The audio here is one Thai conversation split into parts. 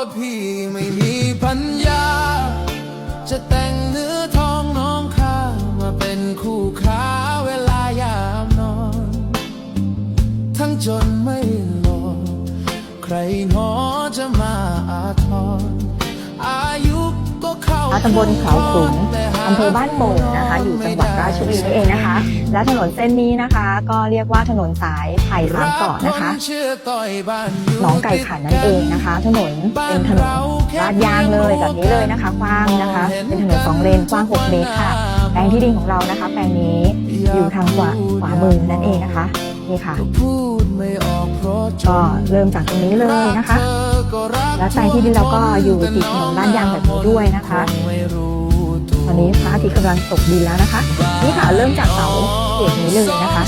ว่าพี่ไม่มีปัญญา จะแต่งเนื้อทองน้องข้ามาเป็นคู่ค้าเวลายามนอน ทั้งจนไม่หลอใครหนอน ก็เข้าตำบลเขาขลุงอำเภอบ้านโป่งนะคะ อยู่จังหวัดราชบุรีนี่เองนะคะ และถนนเส้นนี้นะคะ ก็เรียกว่าถนนสายไผ่บางเกาะนะคะหนองไก่ขันนั่นเองนะคะ ถนนเป็นถนนลาดยางเลยแบบนี้เลยนะคะกว้างนะคะ เป็นถนนสองเลนกว้าง6เมตรค่ะแปลงที่ดินของเรานะคะ แปลงนี้อยู่ทางขวาขวามือนั่นเองนะคะ นี่ค่ะพูดไม่ออกเพราะจก็นเริ่มจากตรงนี้เลยนะคะ และแปลงที่ดินเราก็อยู่ติดถนนลาดยางแบบนี้ด้วยนะคะตอนนี้พระอาทิตย์กำลังตกดินแล้วนะคะ นี่ค่ะเริ่มจากเสาเขตนี้เลยนะคะ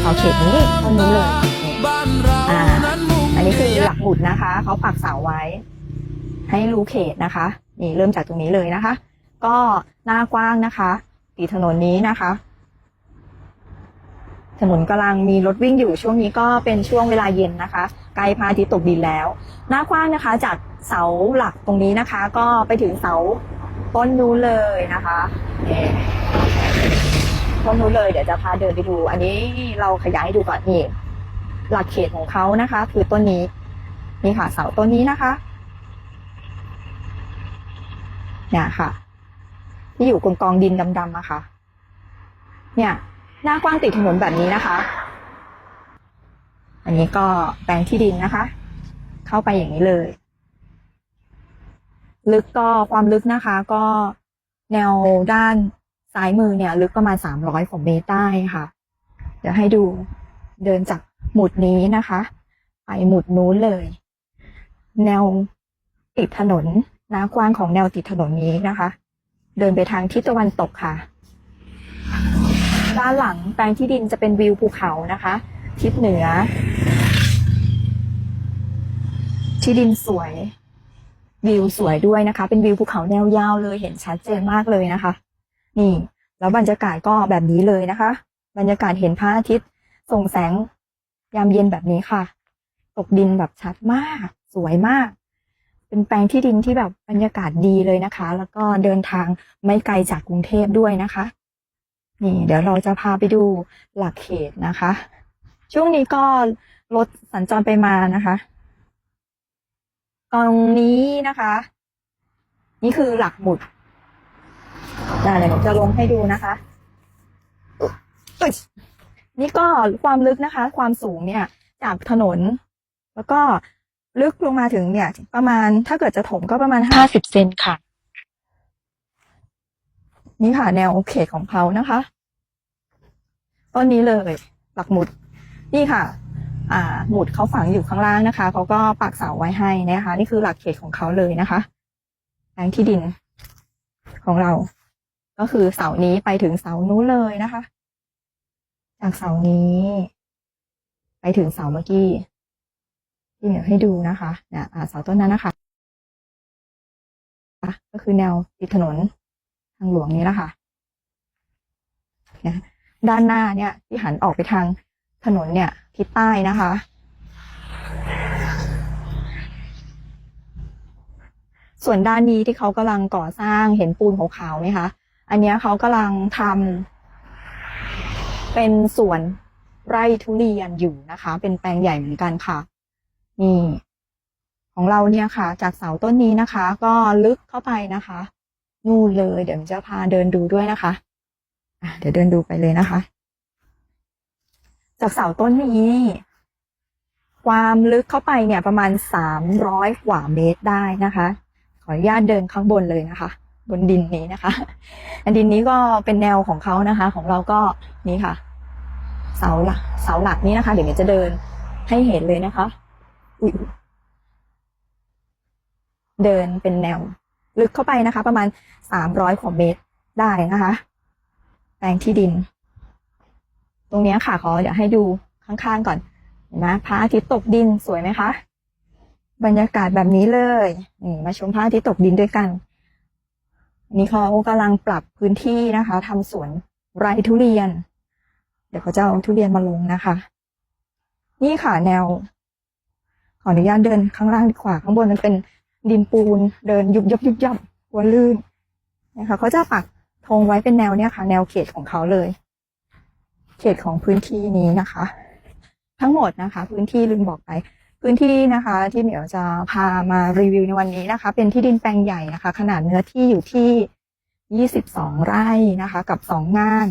เสาเขตนี้ต้นนี้เลยนี่อ่าอันนี้คือหลักหมุดนะคะเขาปักเสาไว้ ให้รู้เขตนะคะ นี่เริ่มจากตรงนี้เลยนะคะ ก็หน้ากว้างนะคะติดถนนนี้นะคะ ถนนกำลังมีรถวิ่งอยู่ช่วงนี้ก็เป็นช่วงเวลาเย็นนะคะใกล้พาทิตตกดินแล้ว หน้ากว้างนะคะจากเสาหลักตรงนี้นะคะ ก็ไปถึงเสาต้นนู้นเลยนะคะนี่ต้นนู้นเลยเดี๋ยวจะพาเดินไปดู อันนี้เราขยายให้ดูก่อนนี่หลักเขตของเขานะคะ คือต้นนี้นี่ค่ะ เสาต้นนี้นะคะเนี่ยค่ะ ที่อยู่กองกองดินดำๆอะค่ะ เนี่ย หน้ากว้างติดถนนแบบนี้นะคะ อันนี้ก็แปลงที่ดินนะคะ เข้าไปอย่างนี้เลย ลึกก็ความลึกนะคะ ก็แนวด้านซ้ายมือเนี่ย ลึกประมาณสามร้อยกว่าเมตรได้ค่ะ เดี๋ยวให้ดูเดินจากหมุดนี้นะคะ ไปหมุดนู้นเลย แนวติดถนนหน้ากว้างของแนวติดถนนนี้นะคะ เดินไปทางทิศตะวันตกค่ะ ด้านหลังแปลงที่ดินจะเป็นวิวภูเขานะคะ ทิศเหนือ ที่ดินสวย วิวสวยด้วยนะคะ เป็นวิวภูเขาแนวยาวเลยเห็นชัดเจนมากเลยนะคะ นี่ แล้วบรรยากาศก็แบบนี้เลยนะคะ บรรยากาศเห็นพระอาทิตย์ส่งแสงยามเย็นแบบนี้ค่ะ ตกดินแบบชัดมาก สวยมาก เป็นแปลงที่ดินที่แบบบรรยากาศดีเลยนะคะ แล้วก็เดินทางไม่ไกลจากกรุงเทพด้วยนะคะ นี่เดี๋ยวเราจะพาไปดูหลักเขตนะคะ ช่วงนี้ก็รถสัญจรไปมานะคะตรงนี้นะคะ นี่คือหลักหมุดเดี๋ยวจะลงให้ดูนะคะนี่ก็ความลึกนะคะ ความสูงเนี่ย จากถนน แล้วก็ลึกลงมาถึงเนี่ย ประมาณถ้าเกิดจะถมก็ประมาณห้าสิบเซนค่ะ นี่ค่ะ แนวเขตของเขานะคะต้นนี้เลยหลักหมุด นี่ค่ะ อ่า หมุดเขาฝังอยู่ข้างล่างนะคะเขาก็ปักเสาไว้ให้นะคะ นี่คือหลักเขตของเขาเลยนะคะแปลงที่ดินของเรา ก็คือเสานี้ไปถึงเสานู้นเลยนะคะ จากเสานี้ ไปถึงเสาเมื่อกี้ที่เดี๋ยวให้ดูนะคะเนี่ยเสาต้นนั้นนะคะก็คือแนวติดถนน ทางหลวงนี้นะคะนะด้านหน้าเนี่ย ที่หันออกไปทางถนนเนี่ยทิศใต้นะคะ ส่วนด้านนี้ที่เขากำลังก่อสร้างเห็นปูนขาวๆไหมคะอันนี้เขากำลังทำเป็นสวนไร่ทุเรียนอยู่นะคะ เป็นแปลงใหญ่เหมือนกันค่ะ นี่ ของเราเนี่ยค่ะ จากเสาต้นนี้นะคะ ก็ลึกเข้าไปนะคะ นู่นเลย เดี๋ยวจะพาเดินดูด้วยนะคะอะเดี๋ยวเดินดูไปเลยนะคะ จากเสาต้นนี้ ความลึกเข้าไปเนี่ยประมาณสามร้อยกว่าเมตรได้นะคะ ขออนุญาตเดินข้างบนเลยนะคะ บนดินนี้นะคะ อันดินนี้ก็เป็นแนวของเขานะคะ ของเราก็นี่ค่ะ เสาหลักเสาหลักนี้นะคะ เดี๋ยวจะเดินให้เห็นเลยนะคะ เดินเป็นแนว ลึกเข้าไปนะคะ ประมาณสามร้อยกว่าเมตรได้นะคะ แปลงที่ดิน ตรงนี้ค่ะขอเดี๋ยวให้ดูข้างๆก่อนเห็นไหมพระอาทิตย์ตกดินสวยไหมคะ บรรยากาศแบบนี้เลยนี่มาชมพระอาทิตย์ตกดินด้วยกันนนี้เขากำลังปรับพื้นที่นะคะทำสวนไร่ทุเรียน เดี๋ยวเขาจะเอาทุเรียนมาลงนะคะ นี่ค่ะแนว ขออนุญาตเดินข้างล่างดีกว่า ข้างบนมันเป็น ดินปูนเดินยุบยับยุบยับกลัวลื่นนะคะเขาจะปักธงไว้เป็นแนวเนี้ยค่ะ แนวเขตของเขาเลย เขตของพื้นที่นี้นะคะ ทั้งหมดนะคะ พื้นที่ลืมบอกไปพื้นที่นะคะ ที่เหมียวจะพามารีวิวในวันนี้นะคะ เป็นที่ดินแปลงใหญ่นะคะ ขนาดเนื้อที่อยู่ที่ 22 ไร่นะคะ กับสองงาน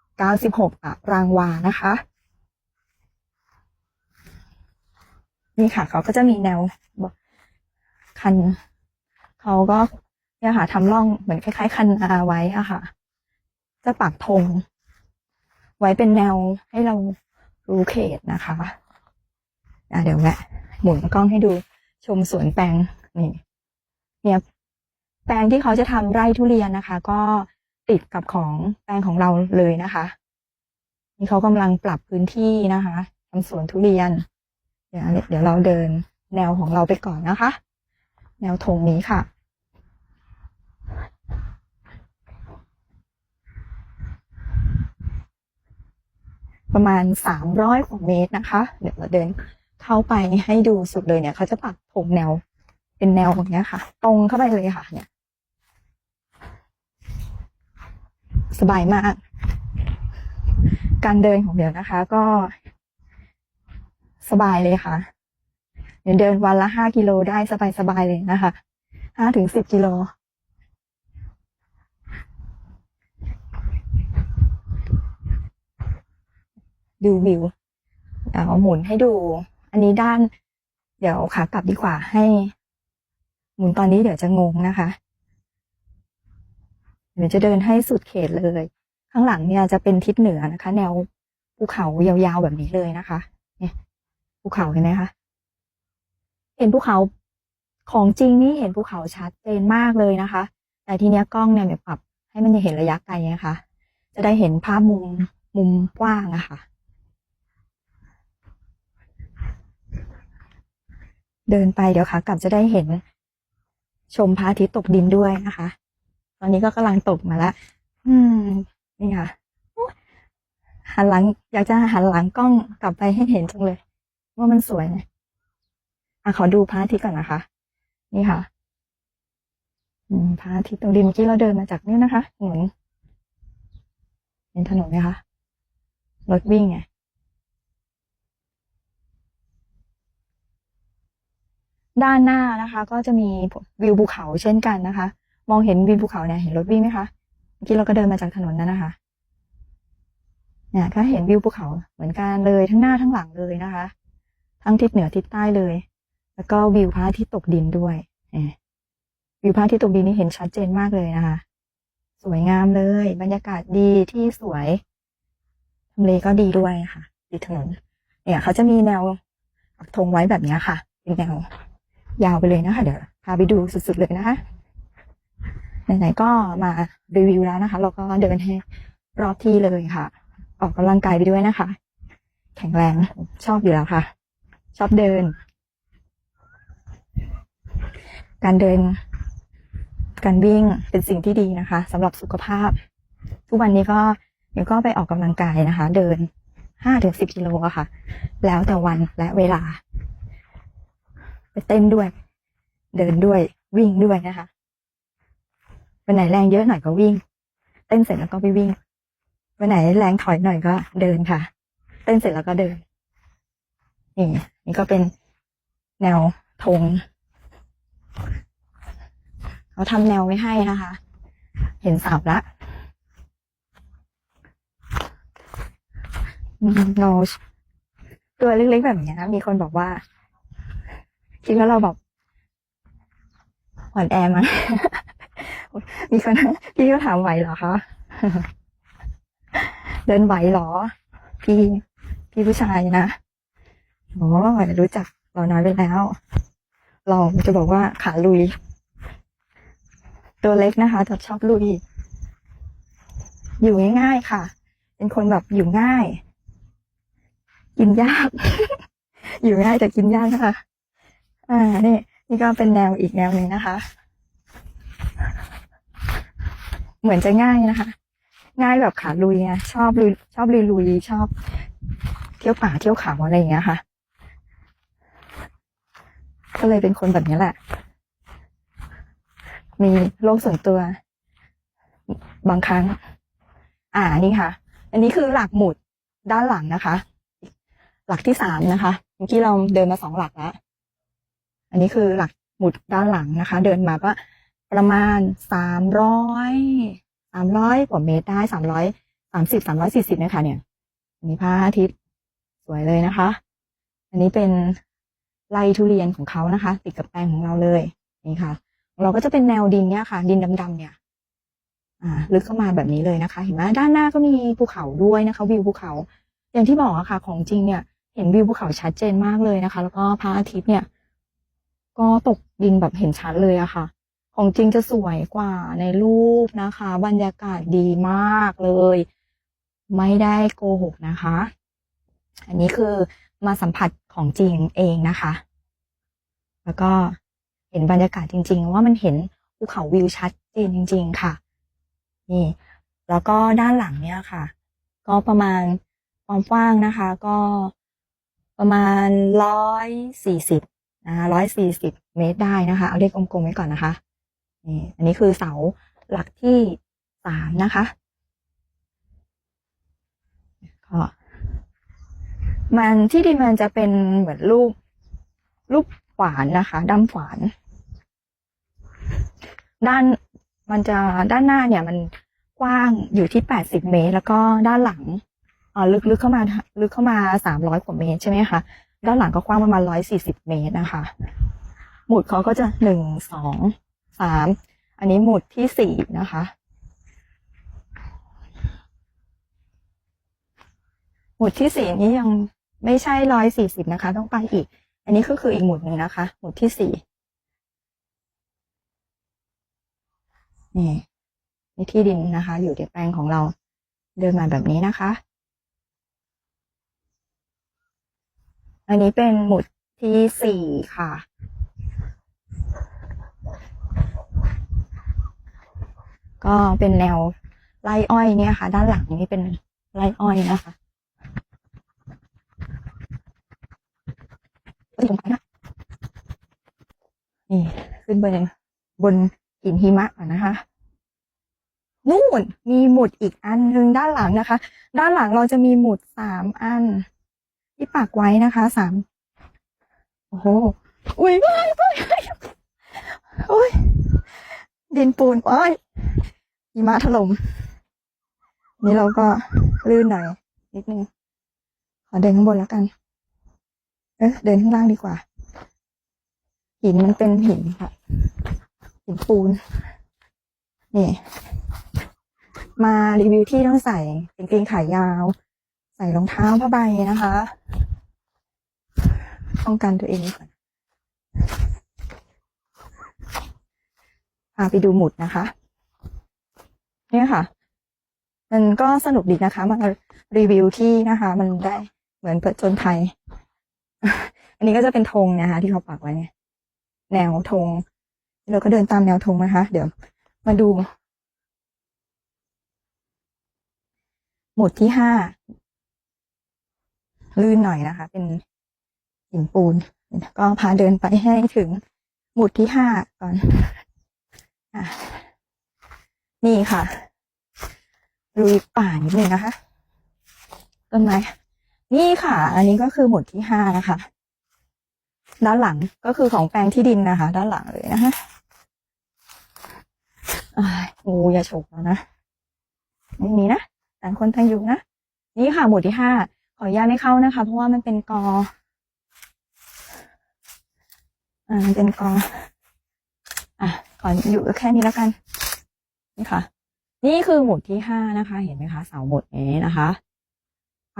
96ตารางวานะคะ นี่ค่ะ เขาก็จะมีแนว คันเขาก็เนี่ยค่ะทำร่องเหมือนคล้ายๆ คันนาไว้อะค่ะ จะปักธงไว้เป็นแนวให้เรารู้เขตนะคะอะเดี๋ยวแวะหมุนกล้องให้ดูชมสวนแปลงนี่เนี่ยแปลงที่เขาจะทำไร่ทุเรียนนะคะ ก็ติดกับของแปลงของเราเลยนะคะนี่เขากำลังปรับพื้นที่นะคะทำสวนทุเรียน เดี๋ยวเดี๋ยวเราเดินแนวของเราไปก่อนนะคะ แนวธงนี้ค่ะ ประมาณสามร้อยกว่าเมตรนะคะ เดี๋ยวเราเดินเข้าไปให้ดูสุดเลยเนี่ย เขาจะปักธงแนว เป็นแนวอย่างเงี้ยค่ะ ตรงเข้าไปเลยค่ะ เนี่ย สบายมาก การเดินของเดี๋ยวนะคะ ก็สบายเลยค่ะ เดินวันละห้ากิโลได้สบายๆเลยนะคะห้าถึงสิบกิโลดูวิวเดี๋ยวหมุนให้ดู อันนี้ด้าน เดี๋ยวขากลับดีกว่าให้ หมุนตอนนี้เดี๋ยวจะงงนะคะ เดี๋ยวจะเดินให้สุดเขตเลย ข้างหลังเนี่ยจะเป็นทิศเหนือนะคะ แนวภูเขายาวๆแบบนี้เลยนะคะ เนี่ยภูเขาเห็นไหมคะ เห็นภูเขาของจริงนี่เห็นภูเขาชัดเจนมากเลยนะคะ แต่ทีเนี้ยกล้องเนี่ยแบบปรับ ให้มันเห็นระยะไกลนะคะ จะได้เห็นภาพมุมมุมกว้างอะค่ะ เดินไปเดี๋ยวค่ะกลับจะได้เห็นชมพระอาทิตย์ตกดินด้วยนะคะ ตอนนี้ก็กำลังตกมาแล้วอืม นี่ค่ะหันหลัง อยากจะหันหลังกล้องกลับไปให้เห็นจังเลย ว่ามันสวยนะ อะขอดูพระอาทิตย์ก่อนนะคะ นี่ค่ะพระอาทิตย์ตรงดินเมื่อกี้เราเดินมาจากนี่นะคะถนนเห็นถนนไหมคะรถวิ่งไงด้านหน้านะคะ ก็จะมีวิวภูเขาเช่นกันนะคะ มองเห็นวิวภูเขาเนี่ยเห็นรถวิ่งไหมคะเมื่อกี้เราก็เดินมาจากถนนนั้นนะคะเนี่ยก็เห็นวิวภูเขาเหมือนกันเลยทั้งหน้าทั้งหลังเลยนะคะ ทั้งทิศเหนือทิศใต้เลย แล้วก็วิวพระทิตย์ตกดินด้วยวิวพระทิตย์ตกดินนี่เห็นชัดเจนมากเลยนะคะ สวยงามเลย บรรยากาศดีที่สวยทำเลก็ดีด้วยค่ะติดถนนเนี่ยเขาจะมีแนวปักธงไว้แบบนี้ค่ะ เป็นแนวยาวไปเลยนะคะ เดี๋ยวพาไปดูสุดๆเลยนะคะไหนๆก็มารีวิวแล้วนะคะ เราก็เดินให้รอบที่เลยค่ะ ออกกำลังกายไปด้วยนะคะ แข็งแรงชอบอยู่แล้วค่ะ ชอบเดิน การเดิน การวิ่งเป็นสิ่งที่ดีนะคะสำหรับสุขภาพ ทุกวันนี้ก็เดี๋ยวก็ไปออกกำลังกายนะคะ เดินห้าถึงสิบกิโลค่ะ แล้วแต่วันและเวลา ไปเต้นด้วย เดินด้วยวิ่งด้วยนะคะวันไหนแรงเยอะหน่อยก็วิ่ง เต้นเสร็จแล้วก็ไปวิ่งวันไหนแรงถอยหน่อยก็เดินค่ะ เต้นเสร็จแล้วก็เดินนี่นี่ก็เป็นแนวธง เขาทำแนวไว้ให้นะคะ เห็นสาละอืมเราตัวเล็กๆแบบนี้นะ มีคนบอกว่า คิดว่าเราแบบอ่อนแอมั้ยมีคนพี่ก็ถามไหวเหรอคะเดินไหวเหรอ พี่ พี่ผู้ชายนะโอ้รู้จักเราน้อยไปแล้ว เราจะบอกว่าขาลุย ตัวเล็กนะคะแต่ชอบลุย อยู่ง่ายๆค่ะ เป็นคนแบบอยู่ง่าย กินยาก อยู่ง่ายแต่กินยากค่ะอ่านี่นี่ก็เป็นแนวอีกแนวหนึ่งนะคะ เหมือนจะง่ายนะคะ ง่ายแบบขาลุยไงชอบลุยชอบลุยลุยชอบ เที่ยวป่าเที่ยวเขาอะไรอย่างเงี้ยค่ะ ก็เลยเป็นคนแบบนี้แหละ มีโลกส่วนตัว บางครั้ง อ่านี่ค่ะ อันนี้คือหลักหมุดด้านหลังนะคะ หลักที่สามนะคะเมื่อกี้เราเดินมาสองหลักแล้วอันนี้คือหลักหมุดด้านหลังนะคะ เดินมาก็ประมาณสามร้อยสามร้อยกว่าเมตรได้สามร้อยสามสิบสามร้อยสี่สิบนะคะเนี่ย อันนี้พระอาทิตย์สวยเลยนะคะ อันนี้เป็น ไรทุเรียนของเขานะคะ ติดกับแปลงของเราเลยนี่ค่ะ เราก็จะเป็นแนวดินเนี่ยค่ะ ดินดำๆเนี่ยลึกเข้ามาแบบนี้เลยนะคะ เห็นไหมด้านหน้าก็มีภูเขาด้วยนะคะ วิวภูเขา อย่างที่บอกอะค่ะ ของจริงเนี่ย เห็นวิวภูเขาชัดเจนมากเลยนะคะ แล้วก็พระอาทิตย์เนี่ย ก็ตกดินแบบเห็นชัดเลยอะค่ะ ของจริงจะสวยกว่าในรูปนะคะ บรรยากาศดีมากเลย ไม่ได้โกหกนะคะ อันนี้คือมาสัมผัสของจริงเองนะคะ แล้วก็เห็นบรรยากาศจริง ๆ ว่ามันเห็นภูเขาวิวชัดเจนจริง ๆ ค่ะ นี่ แล้วก็ด้านหลังเนี่ยค่ะ ก็ประมาณความกว้างนะคะ ก็ประมาณร้อยสี่สิบนะคะร้อยสี่สิบเมตรได้นะคะ เอาเลขกลมๆไว้ก่อนนะคะนี่อันนี้คือเสาหลักที่สามนะคะก็ มันที่ดินมันจะเป็นเหมือนรูปรูปขวานนะคะด้ามขวาน ด้านมันจะด้านหน้าเนี่ยมันกว้างอยู่ที่แปดสิบเมตร แล้วก็ด้านหลังเออลึกลึกเข้ามาลึกเข้ามาสามร้อยกว่าเมตรใช่ไหมคะด้านหลังก็กว้างประมาณร้อยสี่สิบเมตรนะคะ หมุดเขาก็จะหนึ่งสองสามอันนี้หมุดที่สี่นะคะ หมุดที่สี่นี้ยัง ไม่ใช่ร้อยสี่สิบนะคะ ต้องไปอีก อันนี้ก็คืออีกหมุดหนึ่งนะคะ หมุดที่สี่นี่นี่ที่ดินนะคะ อยู่ในแปลงของเราเดินมาแบบนี้นะคะ อันนี้เป็นหมุดที่สี่ค่ะ ก็เป็นแนวไร่อ้อยเนี่ยค่ะ ด้านหลังนี้เป็นไร่อ้อยนะคะ ก็อยู่ตรงไหนนะนี่ขึ้นไปบนหินหิมะก่อนนะคะนู่นมีหมุดอีกอันหนึ่งด้านหลังนะคะ ด้านหลังเราจะมีหมุดสามอัน ที่ปักไว้นะคะสามโอ้โหอุ้ยว้ายว้ายโอ้ยดินปูนโอ้ยหิมะถล่มนี่เราก็ลื่นหน่อยนิดนึงขอเดินข้างบนแล้วกัน เออเดินข้างล่างดีกว่า หินมันเป็นหินค่ะ หินปูน นี่ มารีวิวที่ต้องใส่กางเกงขายาว ใส่รองเท้าผ้าใบนะคะป้องกันตัวเองก่อนพาไปดูหมุดนะคะ เนี่ยค่ะ มันก็สนุกดีนะคะ มารีวิวที่นะคะ มันได้เหมือนเปิดจนภัย อันนี้ก็จะเป็นธงนะคะที่เขาปักไว้เนี่ยแนวธงเราก็เดินตามแนวธงนะคะ เดี๋ยวมาดู หมุดที่ห้าลื่นหน่อยนะคะ เป็นหินปูน ก็พาเดินไปให้ถึงหมุดที่ห้าก่อนอนี่ค่ะลุยป่านิดนึงนะคะ ต้นไม้ นี่ค่ะ อันนี้ก็คือหมุดที่ห้านะคะ ด้านหลังก็คือของแปลงที่ดินนะคะ ด้านหลังเลยนะคะงูอย่าฉกแล้วนะไม่มีนะต่างคนต่างอยู่นะนี่ค่ะหมุดที่ห้าขออนุญาตไม่เข้านะคะ เพราะว่ามันเป็นกออ่ามันเป็นกออะขออยู่แค่นี้แล้วกัน นี่ค่ะ นี่คือหมุดที่ห้านะคะ เห็นไหมคะ เสาหมดนี้นะคะ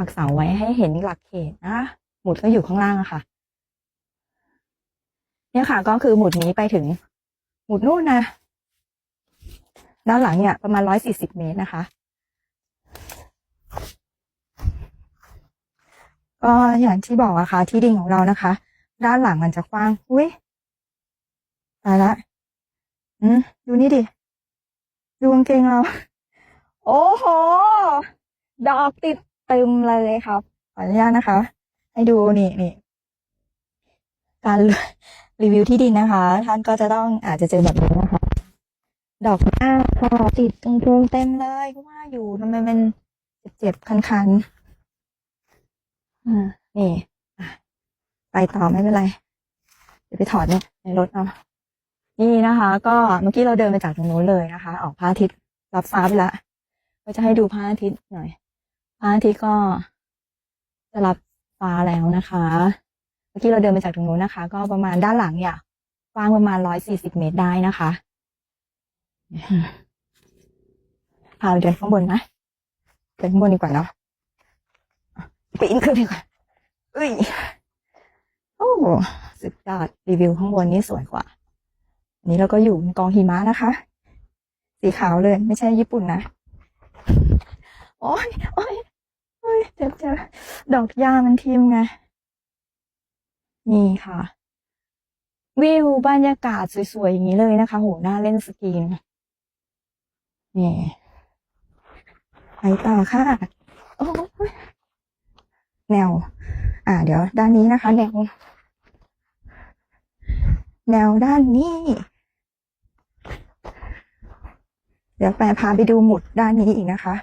ปักเสาไว้ให้เห็นหลักเขตนะหมุดก็อยู่ข้างล่างอะค่ะ เนี่ยค่ะ ก็คือหมุดนี้ไปถึง หมุดนู่นนะด้านหลังเนี่ยประมาณร้อยสี่สิบเมตรนะคะ ก็อย่างที่บอกอะค่ะ ที่ดินของเรานะคะ ด้านหลังมันจะกว้างอุ้ยตายละอืมดูนี่ดิดูกางเกงเรา โอ้โห ดอกติด ต็มเลยครับขออนุญาตนะคะ ให้ดูนี่นี่การรีวิวที่ดินนะคะ ท่านก็จะต้องอาจจะเจอแบบนี้นะคะ ดอกหน้าพอติดตรงพรงเต็มเลยว่าอยู่ทำไมมันเจ็บๆคันๆอ่านี่ไปต่อไม่เป็นไร เดี๋ยวไปถอดเนี่ยในรถเอานี่นะคะ ก็เมื่อกี้เราเดินมาจากตรงนู้นเลยนะคะ ออกพระอาทิตย์รับฟ้าไปละก็จะให้ดูพระอาทิตย์หน่อย พระอาทิตย์ก็จะรับฟ้าแล้วนะคะ เมื่อกี้เราเดินมาจากตรงนู้นนะคะ ก็ประมาณด้านหลังเนี่ยกว้างประมาณร้อยสี่สิบเมตรได้นะคะพาไปเดินข้างบนนะเดินข้างบนดีกว่าเนาะปีนขึ้นดีกว่าเอ้ยโอ้สุดยอดรีวิวข้างบนนี่สวยกว่า นี้เราก็อยู่ในกองหิมะนะคะ สีขาวเลย ไม่ใช่ญี่ปุ่นนะ โอ้ยโอ้ย เจ็บเจ็บดอกยามันทิ่มไง นี่ค่ะ วิวบรรยากาศสวยๆ อย่างนี้เลยนะคะ โหน่าเล่นสกีน นี่ไปต่อค่ะ โอ้ยแนว อ่า เดี๋ยว ด้านนี้นะคะ แนว แนวด้านนี้ เดี๋ยวแปรพาไปดูหมุดด้านนี้อีกนะคะ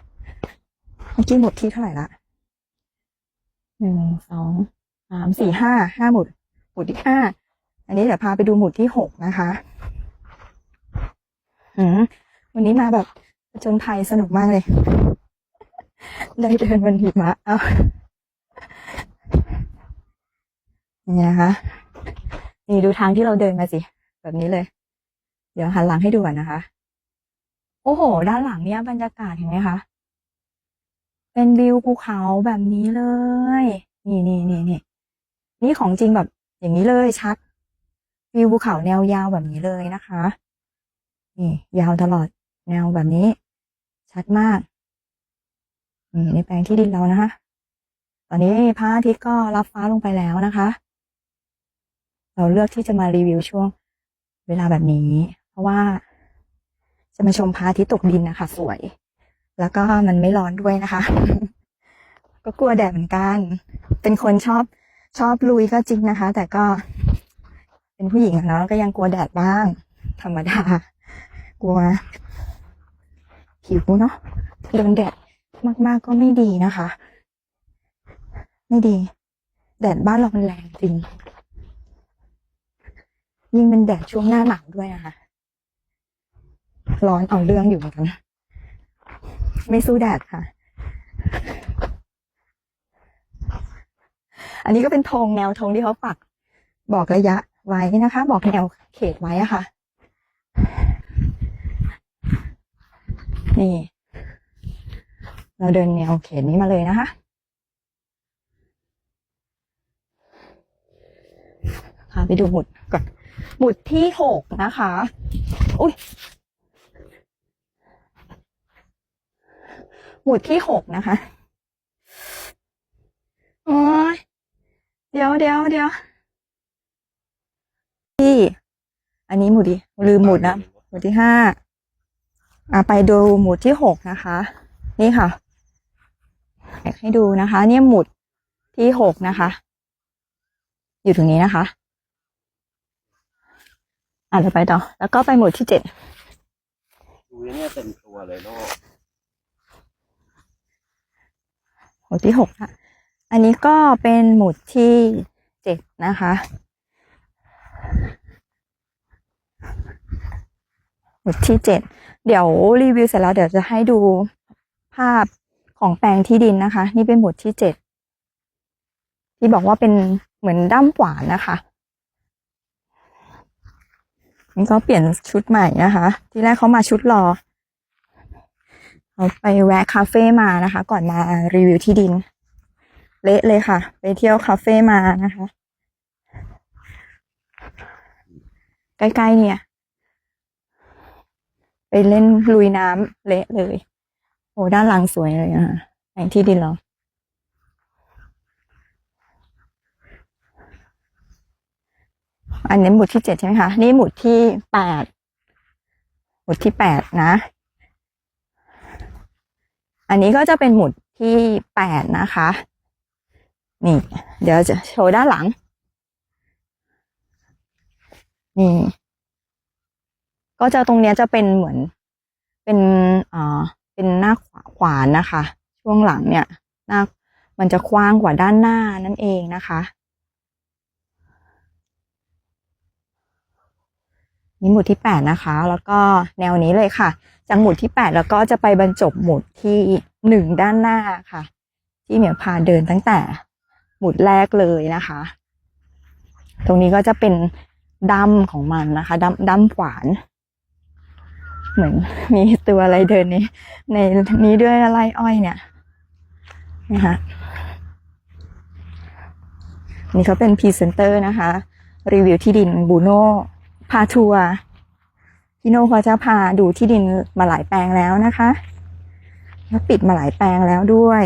มื่อกี้หมดที่เท่าไหร่ละหนึ่งสองสามสี่ห้าห้าหมุดหมุดที่ห้าอันนี้เดี๋ยวพาไปดูหมุดที่หกนะคะอืมวันนี้มาแบบจญภัยสนุกมากเลย ได้เดินบนหิมะเอาเนี่นะคะ นี่ดูทางที่เราเดินมาสิ แบบนี้เลย เดี๋ยวหันหลังให้ดูก่อนนะคะ โอ้โห ด้านหลังเนี่ยบรรยากาศเห็นไหมคะ เป็นวิวภูเขาแบบนี้เลย นี่นี่นี่นี่นี่ของจริงแบบอย่างนี้เลยชัด วิวภูเขาแนวยาวแบบนี้เลยนะคะ นี่ ยาวตลอดแนวแบบนี้ ชัดมาก นี่ในแปลงที่ดินเรานะคะตอนนี้พระอาทิตย์ก็รับฟ้าลงไปแล้วนะคะ เราเลือกที่จะมารีวิวช่วงเวลาแบบนี้ เพราะว่าจะมาชมพระอาทิตย์ตกดินนะคะ สวย แล้วก็มันไม่ร้อนด้วยนะคะ ก็กลัวแดดเหมือนกัน เป็นคนชอบชอบลุยก็จริงนะคะ แต่ก็เป็นผู้หญิงเนาะก็ยังกลัวแดดบ้าง ธรรมดา กลัวผิวเนาะโดนแดดมากๆก็ไม่ดีนะคะ ไม่ดี แดดบ้านเรามันแรงจริง ยิ่งเป็นแดดช่วงหน้าหนาวด้วยนะคะ ร้อนเอาเรื่องอยู่เหมือนกัน ไม่สู้แดดค่ะ อันนี้ก็เป็นธงแนวธงที่เขาปัก บอกระยะไว้นะคะ บอกแนวเขตไว้อะค่ะ นี่ เราเดินแนวเขตนี้มาเลยนะคะพาไปดูหมุดก่อนหมุดที่หกนะคะ อุ้ย หมุดที่หกนะคะ โอ้ยเดี๋ยวเดี๋ยวเดี๋ยวที่ อันนี้หมุดดิลืมหมุดนะ หมุดที่ห้าอะไปดูหมุดที่หกนะคะ นี่ค่ะให้ดูนะคะ เนี่ยหมุดที่หกนะคะ อยู่ตรงนี้นะคะอะเราไปต่อ แล้วก็ไปหมุดที่เจ็ดดูเนี่ยเต็มตัวเลยโลก หมุดที่หกค่ะอันนี้ก็เป็นหมุดที่เจ็ดนะคะ หมุดที่เจ็ดเดี๋ยวรีวิวเสร็จแล้วเดี๋ยวจะให้ดูภาพของแปลงที่ดินนะคะ นี่เป็นหมุดที่เจ็ดที่บอกว่าเป็นเหมือนด้ามขวานนะคะนี่ก็เปลี่ยนชุดใหม่นะคะ ที่แรกเขามาชุดรอ เราไปแวะคาเฟ่มานะคะ ก่อนมารีวิวที่ดิน เละเลยค่ะ ไปเที่ยวคาเฟ่มานะคะ ใกล้ๆเนี่ย ไปเล่นลุยน้ำเละเลย โอ้ด้านหลังสวยเลยอะแห่งที่ดินเราอันนี้หมุดที่เจ็ดใช่ไหมคะ นี่หมุดที่แปดหมุดที่แปดนะ อันนี้ก็จะเป็นหมุดที่แปดนะคะ นี่ เดี๋ยวจะโชว์ด้านหลัง นี่ ก็จะตรงเนี้ยจะเป็นเหมือน เป็นอ่าเป็นหน้าขวาขวานนะคะ ช่วงหลังเนี่ย หน้ามันจะกว้างกว่าด้านหน้านั่นเองนะคะนี่หมุดที่แปดนะคะ แล้วก็แนวนี้เลยค่ะ จากหมุดที่แปดแล้วก็จะไปบรรจบหมุดที่หนึ่งด้านหน้าค่ะ ที่เหมียวพาเดินตั้งแต่หมุดแรกเลยนะคะ ตรงนี้ก็จะเป็นดั้มของมันนะคะดั้มดั้มขวาน เหมือนมีตัวอะไรเดินในในนี้ด้วยอะไรอ้อยเนี่ยนะคะนี่เขาเป็นพรีเซนเตอร์นะคะ รีวิวที่ดินบูโน่พาทัวร์ พี่โน่เขาจะพาดูที่ดินมาหลายแปลงแล้วนะคะ แล้วปิดมาหลายแปลงแล้วด้วย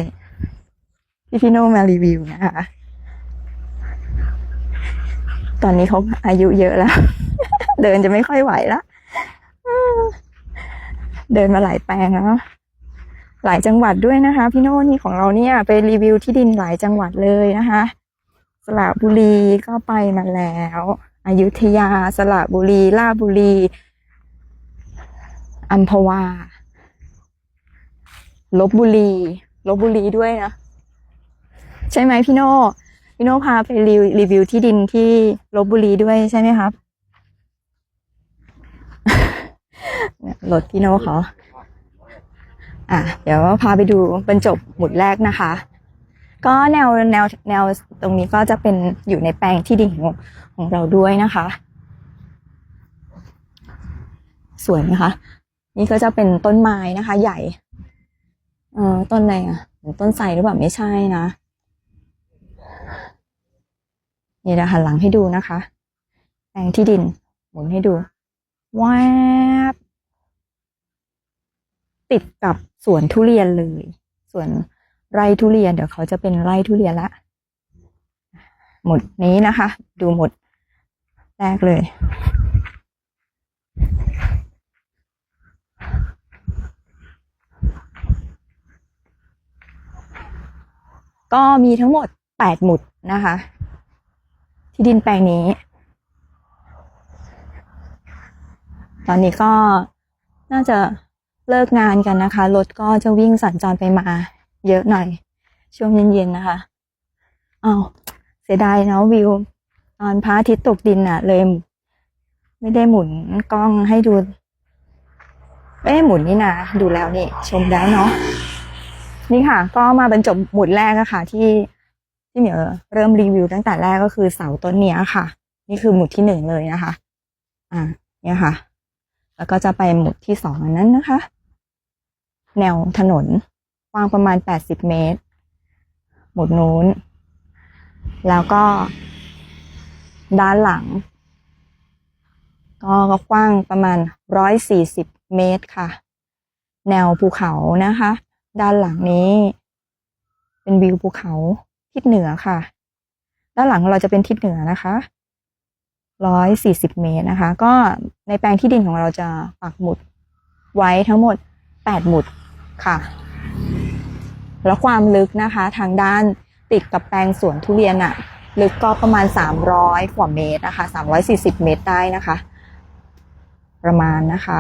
ที่พี่โน่มารีวิวนะคะตอนนี้เขาอายุเยอะแล้ว เดินจะไม่ค่อยไหวแล้วเดินมาหลายแปลงแล้วหลายจังหวัดด้วยนะคะ พี่โน่นี่ของเราเนี่ยไปรีวิวที่ดินหลายจังหวัดเลยนะคะ สระบุรีก็ไปมาแล้วอยุธยา สระบุรีราบุรี อัมพวาลบบุรีลบบุรีด้วยนะ ใช่ไหมพี่โน่พี่โน่พาไปรีวิวรีวิวที่ดินที่ลบบุรีด้วยใช่ไหมครับรถพี่โน่เขาอะ เดี๋ยวพาไปดูบรรจบหมุดแรกนะคะ ก็แนวแนวแนวตรงนี้ก็จะเป็นอยู่ในแปลงที่ดินของของเราด้วยนะคะ สวยไหมคะ นี่ก็จะเป็นต้นไม้นะคะ ใหญ่ เอ่อต้นอะไรอะต้นไทรหรือเปล่าไม่ใช่นะนี่นะหันหลังให้ดูนะคะแปลงที่ดิน หมุนให้ดูแวบติดกับสวนทุเรียนเลย สวนไร่ทุเรียน เดี๋ยวเขาจะเป็นไร่ทุเรียนละ หมดนี้นะคะ ดูหมดแรกเลย ก็มีทั้งหมดแปดหมุดนะคะ ที่ดินแปลงนี้ ตอนนี้ก็น่าจะเลิกงานกันนะคะ รถก็จะวิ่งสัญจรไปมาเยอะหน่อย ช่วงเย็นๆนะคะอ้าวเสียดายเนาะวิว ตอนพระอาทิตย์ตกดินอะเลย ไม่ได้หมุนกล้องให้ดูเอ้หมุนนี่นะ ดูแล้วนี่ ชมได้เนาะ นี่ค่ะ ก็มาบรรจบหมุดแรกอะค่ะ ที่ที่เหมียวเริ่มรีวิวตั้งแต่แรกก็คือเสาต้นเนี้ยค่ะ นี่คือหมุดที่หนึ่งเลยนะคะ อ่าเนี่ยค่ะ แล้วก็จะไปหมุดที่สองนนั้นนะคะ แนวถนนกว้างประมาณแปดสิบเมตร หมุดนู้น แล้วก็ ด้านหลัง ก็กว้างประมาณร้อยสี่สิบเมตรค่ะ แนวภูเขานะคะ ด้านหลังนี้ เป็นวิวภูเขาทิศเหนือค่ะ ด้านหลังเราจะเป็นทิศเหนือนะคะร้อยสี่สิบเมตรนะคะ ก็ในแปลงที่ดินของเราจะปักหมุดไว้ทั้งหมดแปดหมุดค่ะ แล้วความลึกนะคะ ทางด้านติดกับแปลงสวนทุเรียนอะลึกก็ประมาณสามร้อยกว่าเมตรนะคะสามร้อยสี่สิบเมตรได้นะคะ ประมาณนะคะ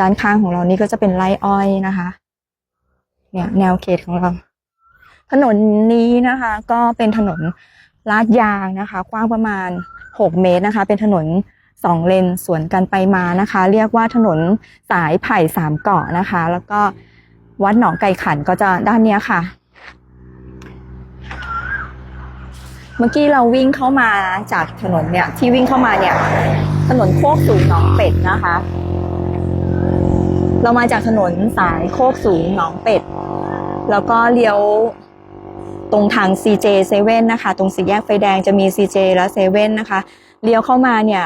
ด้านข้างของเรานี่ก็จะเป็นไร่อ้อยนะคะ เนี่ยแนวเขตของเรา ถนนนี้นะคะ ก็เป็นถนนลาดยางนะคะ กว้างประมาณหกเมตรนะคะ เป็นถนนสองเลนสวนกันไปมานะคะ เรียกว่าถนนสายไผ่สามเกาะนะคะ แล้วก็วัดหนองไก่ขันก็จะด้านนี้ค่ะ เมื่อกี้เราวิ่งเข้ามาจากถนนเนี่ย ที่วิ่งเข้ามาเนี่ย ถนนโคกสูงหนองเป็ดนะคะ เรามาจากถนนสายโคกสูงหนองเป็ด แล้วก็เลี้ยวตรงทาง CJ 7นะคะ ตรงสี่แยกไฟแดงจะมี CJ และ7นะคะ เลี้ยวเข้ามาเนี่ย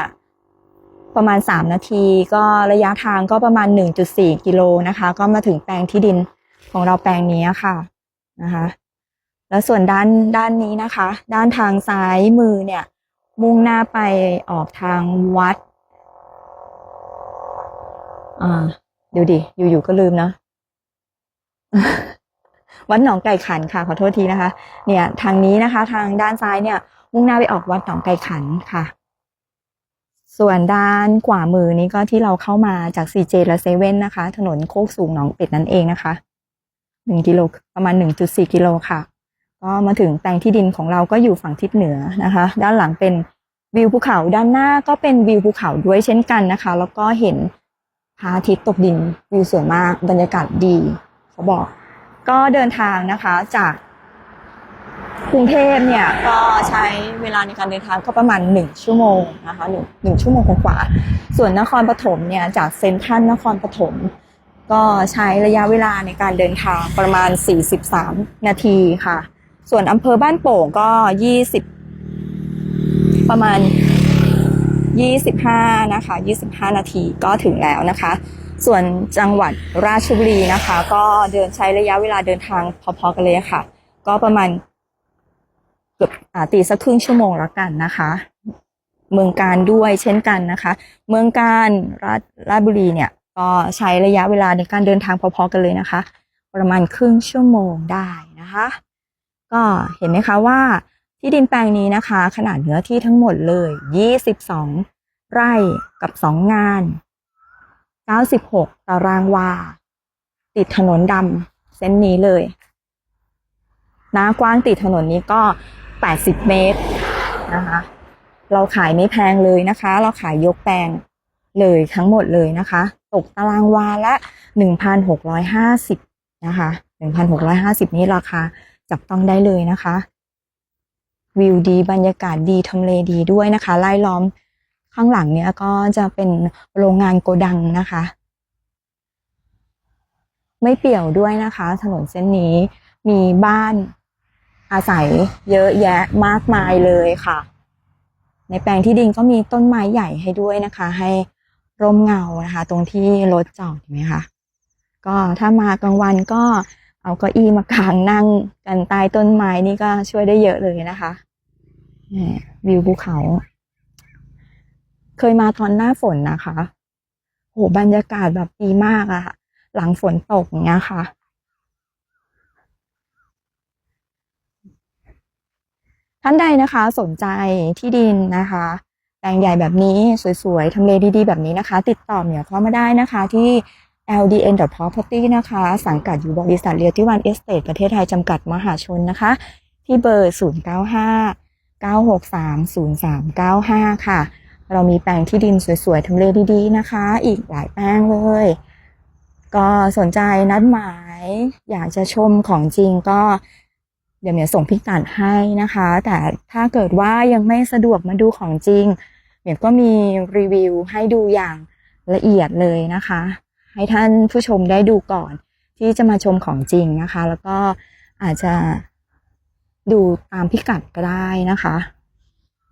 ประมาณ 3 นาที ก็ระยะทางก็ประมาณ 1.4 กิโลนะคะ ก็มาถึงแปลงที่ดินของเราแปลงนี้ค่ะนะคะ แล้วส่วนด้านด้านนี้นะคะ ด้านทางซ้ายมือเนี่ย มุ่งหน้าไปออกทางวัดอ่าดูดิ อยู่ๆก็ลืมนะ วัดหนองไก่ขันค่ะขอโทษทีนะคะ เนี่ยทางนี้นะคะ ทางด้านซ้ายเนี่ย มุ่งหน้าไปออกวัดหนองไก่ขันค่ะ ส่วนด้านขวามือนี้ก็ที่เราเข้ามาจาก CJ และเซเว่นนะคะ ถนนโคกสูงหนองเป็ดนั่นเองนะคะหนึ่งกิโลประมาณหนึ่งจุดสี่กิโลค่ะ ก็มาถึงแปลงที่ดินของเราก็อยู่ฝั่งทิศเหนือนะคะ ด้านหลังเป็นวิวภูเขาด้านหน้าก็เป็นวิวภูเขาด้วยเช่นกันนะคะ แล้วก็เห็นพระอาทิตย์ตกดินวิวสวยมากบรรยากาศดี เขาบอก ก็เดินทางนะคะจากกรุงเทพเนี่ยก็ใช้เวลาในการเดินทางก็ประมาณหนึ่งชั่วโมงนะคะหนึ่งหนึ่งชั่วโมงกว่าส่วนนครปฐมเนี่ยจากเซ็นทรัลนครปฐมก็ใช้ระยะเวลาในการเดินทางประมาณ 43 นาทีค่ะ ส่วนอำเภอบ้านโป่งก็ 20 ประมาณ 25 นะคะ 25 นาทีก็ถึงแล้วนะคะ ส่วนจังหวัดราชบุรีนะคะ ก็เดินใช้ระยะเวลาเดินทางพอๆกันเลยค่ะ ก็ประมาณเกือบตีสักครึ่งชั่วโมงแล้วกันนะคะ เมืองการด้วยเช่นกันนะคะ เมืองการราชราชบุรีเนี่ย ก็ใช้ระยะเวลาในการเดินทางพอๆกันเลยนะคะ ประมาณครึ่งชั่วโมงได้นะคะ ก็เห็นไหมคะว่าที่ดินแปลงนี้นะคะ ขนาดเนื้อที่ทั้งหมดเลย 22 ไร่กับ 2 งาน 96 ตารางวา ติดถนนดำเส้นนี้เลยหน้ากว้างติดถนนนี้ก็ 80 เมตรนะคะ เราขายไม่แพงเลยนะคะ เราขายยกแปลงเลยทั้งหมดเลยนะคะ ตกตารางวาละ 1,650 นะคะ 1,650 นี้ราคาจับต้องได้เลยนะคะ วิวดีบรรยากาศดีทำเลดีด้วยนะคะไล่ล้อม ข้างหลังเนี้ยก็จะเป็นโรงงานโกดังนะคะ ไม่เปี่ยวด้วยนะคะ ถนนเส้นนี้มีบ้านอาศัยเยอะแยะมากมายเลยค่ะ ในแปลงที่ดินก็มีต้นไม้ใหญ่ให้ด้วยนะคะ ให้ร่มเงานะคะ ตรงที่รถจอดเห็นไหมคะก็ถ้ามากลางวันก็เอาเก้าอี้มากางนั่งกันใต้ต้นไม้นี่ก็ช่วยได้เยอะเลยนะคะวิวภูเขา เคยมาตอนหน้าฝนนะคะ โหบรรยากาศแบบดีมากอะค่ะ หลังฝนตกอย่างเงี้ยค่ะ ท่านใดนะคะ สนใจที่ดินนะคะแปลงใหญ่แบบนี้สวยๆ ทำเลดีๆ แบบนี้นะคะ ติดต่อเหมียวเข้ามาได้นะคะที่ LDN Property นะคะ สังกัดอยู่บริษัทเรียที่วันเอสเตทประเทศไทยจำกัดมหาชนนะคะ ที่เบอร์ 095 963 0395 ค่ะ เรามีแปลงที่ดินสวยๆทำเลดีๆนะคะ อีกหลายแปลงเลย ก็สนใจนัดหมาย อยากจะชมของจริงก็เดี๋ยวเมียส่งพิกัดให้นะคะ แต่ถ้าเกิดว่ายังไม่สะดวกมาดูของจริงเมียก็มีรีวิวให้ดูอย่างละเอียดเลยนะคะ ให้ท่านผู้ชมได้ดูก่อน ที่จะมาชมของจริงนะคะ แล้วก็อาจจะดูตามพิกัดก็ได้นะคะ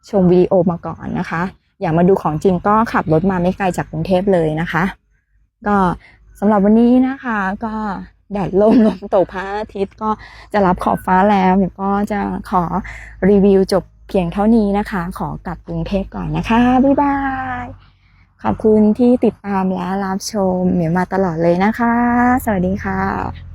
ชมวิดีโอมาก่อนนะคะ อยากมาดูของจริงก็ขับรถมาไม่ไกลจากกรุงเทพเลยนะคะ ก็สำหรับวันนี้นะคะ ก็แดดลมลมตกพระอาทิตย์ก็จะรับขอบฟ้าแล้วเดี๋ยวก็จะขอรีวิวจบเพียงเท่านี้นะคะ ขอกลับกรุงเทพก่อนนะคะ บ๊ายบาย ขอบคุณที่ติดตามและรับชมเหมียวมาตลอดเลยนะคะ สวัสดีค่ะ